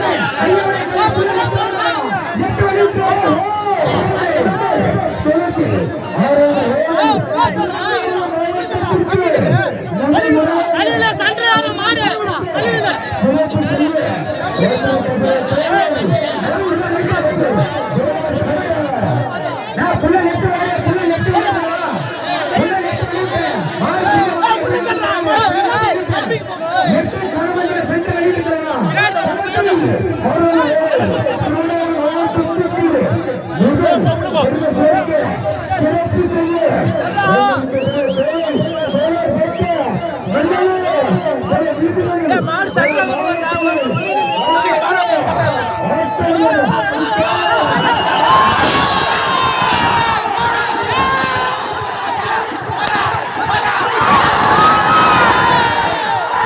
அழியில மாடு சண்டை